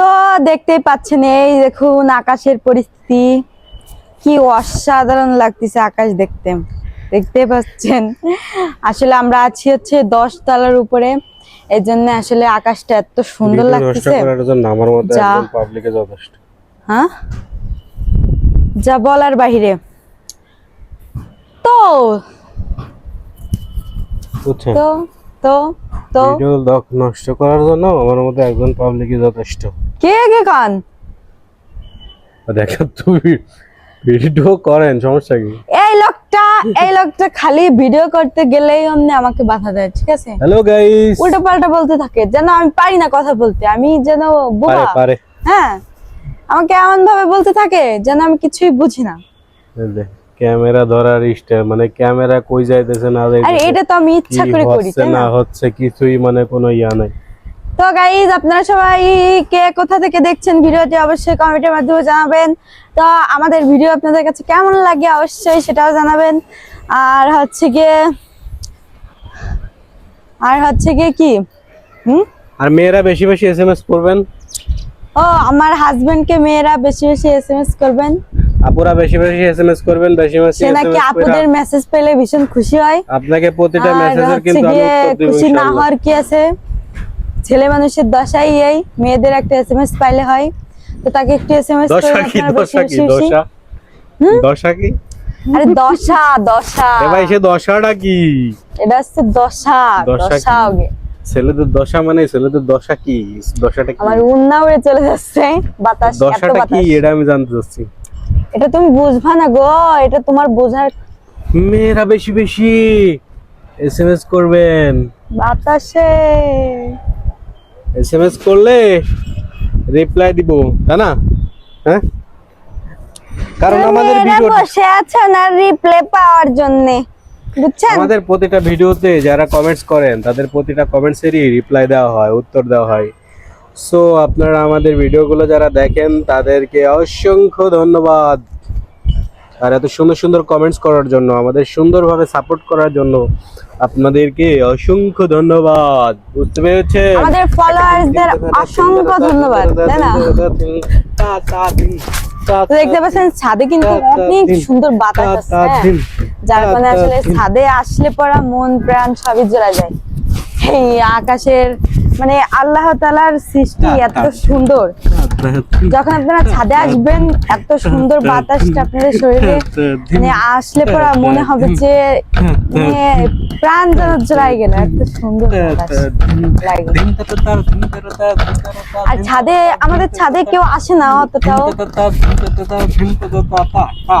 তো দেখতেই পাচ্ছেন এই দেখুন আকাশের পরিস্থিতি। কি অসাধারণ লাগতেছে আকাশ দেখতে। দেখতে পাচ্ছেন। আসলে আমরা আছি হচ্ছে দশ তলার উপরে। এই জন্য আসলে আকাশটা এত সুন্দর লাগতেছে। হ্যাঁ? যা বলার বাহিরে। তো তো তো তো। নষ্ট করার জন্য আমার মতে একজন পাবলিকই যথেষ্ট। কে কে তুমি ভিডিও করেন সমস্যা কি? এই লোকটা এই লোকটা খালি ভিডিও করতে গেলেই অমনি আমাকে বাধা দেয় ঠিক আছে? হ্যালো গাইস উল্টো পাল্টা বলতে থাকে যেন আমি পারি না কথা বলতে আমি যেন বোবা পারে হ্যাঁ আমাকে এমন ভাবে বলতে থাকে যেন আমি কিছুই বুঝি না। ক্যামেরা ধরার স্টাইল মানে ক্যামেরা কই যাইতেছে না আর এটা তো আমি ইচ্ছা করে করি না হচ্ছে কিছুই মানে কোনো ইয়া নাই। তো গাইজ আপনারা সবাই কে কোথা থেকে দেখছেন ভিডিওটি অবশ্যই কমেন্টের মাধ্যমে জানাবেন। তো আমাদের ভিডিও আপনাদের কাছে কেমন লাগে অবশ্যই সেটাও জানাবেন। আর হচ্ছে গিয়ে আর হচ্ছে গিয়ে কি? হুম? আর মেয়েরা বেশি বেশি এসএমএস করবেন। ও আমার হাজবেন্ডকে মেয়েরা বেশি বেশি এসএমএস করবেন। আপুরা বেশি বেশি এসএমএস করবেন বেশি বেশি নাকি আপুদের মেসেজ পেলে ভীষণ খুশি হয়। আপনাকে প্রতিটা মেসেজের কিন্তু আমি গিয়ে উত্তর দেব খুশি না হওয়ার কি আছে? ছেলে মানুষের দশাই এই মেয়েদের একটা এসএমএস পাইলে হয়। তো তাকে একটু এসএমএস দশা করে কি? আপনারা বেশি দশা কি? বেশি বেশি দশা দশা কি? আরে দশা দশা। এ ভাই সে দশাটা কি? এটা হচ্ছে দশা দশা দশা কি? ওগে ছেলেদের দশা মানে ছেলেদের দশা কি? দশাটা কি? আমার উন্না উড়ে চলে যাচ্ছে। বাতাস দশাটা কি? এটা আমি জানতে চাচ্ছি। এটা তুমি বুঝবা না গো এটা তোমার বোঝার মেয়েরা বেশি বেশি এসএমএস করবেন। বাতাসে। এসএমএস করলে রিপ্লাই দিব তাই না? হ্যাঁ? কারণ আমাদের ভিডিও বসে আছে না রিপ্লে পাওয়ার জন্য বুঝছেন? আমাদের প্রতিটা ভিডিওতে যারা কমেন্টস করেন তাদের প্রতিটা কমেন্টসেরই রিপ্লাই দেওয়া হয় উত্তর দেওয়া হয়। সো আপনারা আমাদের ভিডিওগুলো যারা দেখেন তাদেরকে অসংখ্য ধন্যবাদ। আর এত সুন্দর সুন্দর কমেন্টস করার জন্য, আমাদের সুন্দরভাবে সাপোর্ট করার জন্য আপনাদেরকে অসংখ্য ধন্যবাদ। বুঝতে পেরেছেন? আমাদের ফলোয়ার্সদের অসংখ্য ধন্যবাদ, তাই না? তো দেখতে পাচ্ছেন, ছাদে কিন্তু অনেক সুন্দর বাতাস আছে হ্যাঁ। যার কারণে আসলে ছাদে আসলে পরা মন, প্রাণ সবই জোড়া যায়। এই আকাশের মানে আল্লাহ তালার সৃষ্টি এত সুন্দর। যখন আপনারা ছাদে আসবেন এত সুন্দর বাতাসটা আপনাদের শরীরে মানে আসলে পরা মনে হবে যে মানে প্রাণ যেন জোড়াই গেল এত সুন্দর বাতাস আর ছাদে আমাদের ছাদে কেউ আসে না অতটাও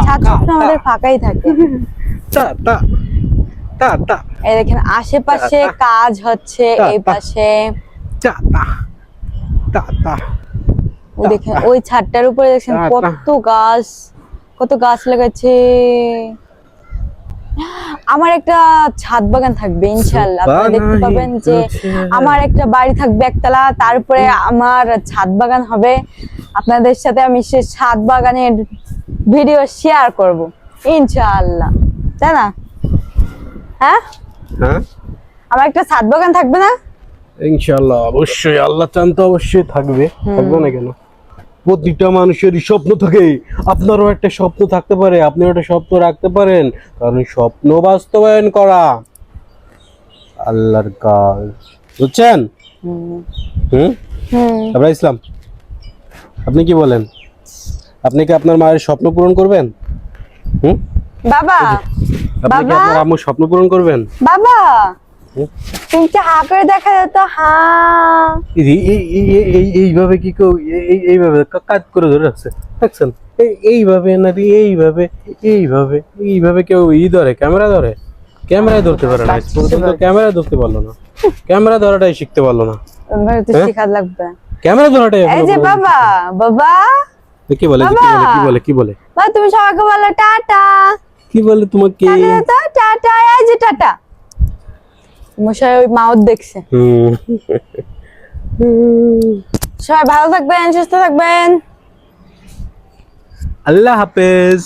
ছাদ আমাদের ফাঁকাই থাকে। এই দেখেন আশেপাশে কাজ হচ্ছে এই পাশে। ওই দেখেন ওই ছাদটার উপরে দেখছেন। কত গাছ কত গাছ লাগাচ্ছে। আমার একটা ছাদ বাগান থাকবে ইনশাল্লাহ আপনারা দেখতে পাবেন যে আমার একটা বাড়ি থাকবে একতলা তারপরে আমার ছাদ বাগান হবে। আপনাদের সাথে আমি সে ছাদ বাগানের ভিডিও শেয়ার করব ইনশাআল্লাহ। তাই না? হ্যাঁ? হ্যাঁ? আমার একটা ছাদ বাগান থাকবে না? ইনশাল্লাহ অবশ্যই। আল্লাহ চান তো অবশ্যই থাকবে। থাকবে না কেন? প্রতিটা মানুষেরই স্বপ্ন থাকে। আপনারও একটা স্বপ্ন থাকতে পারে আপনিও একটা স্বপ্ন রাখতে পারেন কারণ স্বপ্ন বাস্তবায়ন করা আল্লাহর কাজ। বুঝছেন? হুম? আবরা ইসলাম আপনি কি বলেন? আপনি কি আপনার মায়ের স্বপ্ন পূরণ করবেন? হুম? বাবা আপনি কি আপনার আম্মুর স্বপ্ন পূরণ করবেন? বাবা? তিনটা হা দেখা যেত হা। এই যে এই- এই- এই- এই- এইভাবে কি কেউ এই- এই- এইভাবে কাজ করে ধরে রাখছে? দেখছেন? এইভাবে নাকি এইভাবে এইভাবে এইভাবে কেউ ই ধরে ক্যামেরা ধরে? ক্যামেরায় ধরতে পারে না পর্যন্ত ক্যামেরা ধরতে পারল না। ক্যামেরা ধরাটাই শিখতে পারল না। হ্যাঁ? লাগবে। ক্যামেরা ধরাটাই এই যে বাবা বাবা। কি বলে কি বলে কি বলে কি বলে? তুমি সবাইকে বলো টাটা। কি বলে তোমাকে? টাটা এই যে টাটা। মশাই ওই মাউথ দেখছে। সবাই ভালো থাকবেন সুস্থ থাকবেন। আল্লাহ হাফেজ।